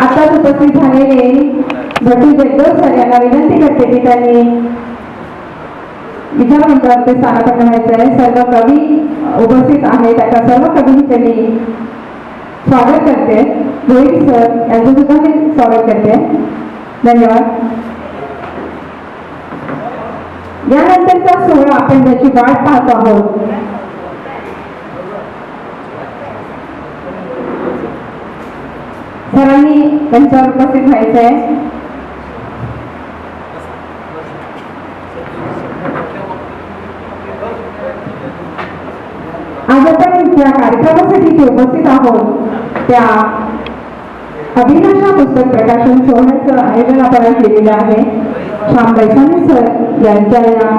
आताच उपस्थित झालेले भटू जगदोस सर यांना विनंती करते की त्यांनी. विचार मंडळाचे स्थानापन्न व्हायचं आहे. सर्व कवी उपस्थित आहे त्याच्या सर्व कवींचे मी स्वागत करते. रोहित सर यांचं सुद्धा मी स्वागत करते. धन्यवाद. यानंतरचा सोहळा आपण ज्याची वाट पाहतो आहोत सरांनी त्यांच्यावर उपस्थित व्हायचं आहे. आज आपण ज्या कार्यक्रमासाठी ते उपस्थित आहोत त्या अभिनाशा पुस्तक प्रकाशन सोहळ्याचं आयोजन आपण केलेलं आहे. श्याम बैसाने सर यांच्या या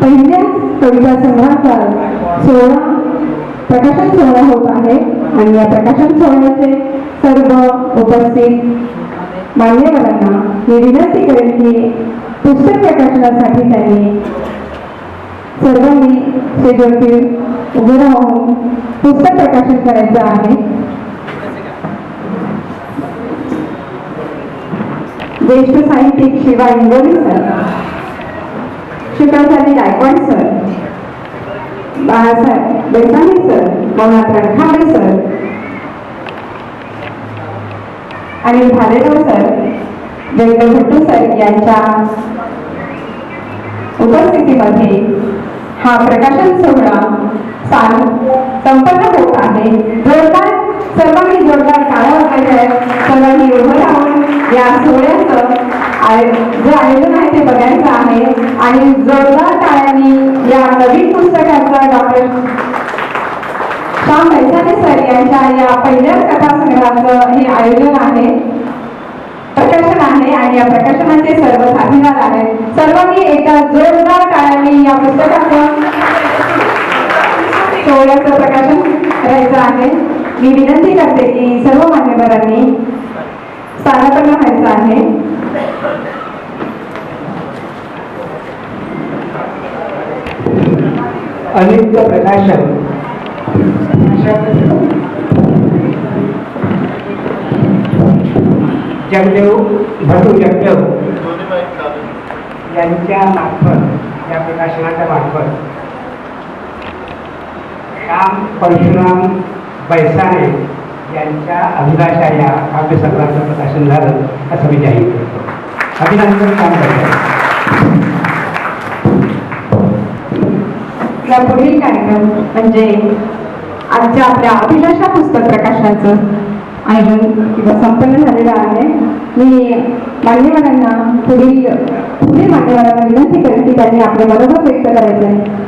पहिल्याच कविता संग्रहाचा सोहळा प्रकाशन सोहळा होत आहे. आणि या प्रकाशन सोहळ्याचे उपस्थित. मान्यवरांना मी विनंती करेन की पुस्तक प्रकाशनासाठी त्यांनी सर्वांनी स्टेजवरती उभे राहून पुस्तक प्रकाशन करायचं आहे. ज्येष्ठ साहित्यिक Shiva Ingoli sir Shukracharya Gaikwad sir Balasaheb Besane sir Navnath Rankhambe sir आणि भालेराव सर जगदेव भट्टू सर यांच्या उपस्थितीमध्ये हा प्रकाशन सोहळा चालू संपन्न होत आहे. जोरदार सर्वांनी जोरदार टाळ्या वाजवायच्या सर्वांनी उभं राहून या सोहळ्याचं आय- जे आयोजन आहे ते बघायचं आहे. आणि जोरदार टाळ्यांनी या नवीन पुस्तकाचा डॉक्टर श्याम बैसाने सर यांच्या या पहिल्याच कथासंग्रहाचं हे आयोजन आहे. प्रकाशन आहे आणि या प्रकाशनाचे सर्व साथीदार आहेत. सर्वांनी एका जोरदार टाळ्यांनी या पुस्तकाचं सोहळ्याचं प्रकाशन करायचं आहे. मी विनंती करते की सर्व मान्यवरांनी स्थानापन्न व्हायचं आहे. अनेक प्रकाशन. जगदेव भटू जगदेव यांच्या मार्फत या प्रकाशनाच्या मार्फत. श्याम परशुराम बैसाणे यांच्या अभिलाषा या काव्यसंग्रहाचं प्रकाशन झालं असं मी जाहीर करतो. अभिनंदन काम करतो. या पुढील कार्यक्रम म्हणजे आजच्या आपल्या अभिलाषा पुस्तक प्रकाशनाचं. आयोजन किंवा संपन्न झालेलं आहे. मी मान्यवरांना पुढील पुढील मान्यवरांना विनंती करेन की त्यांनी आपले मनोगत व्यक्त करायचं आहे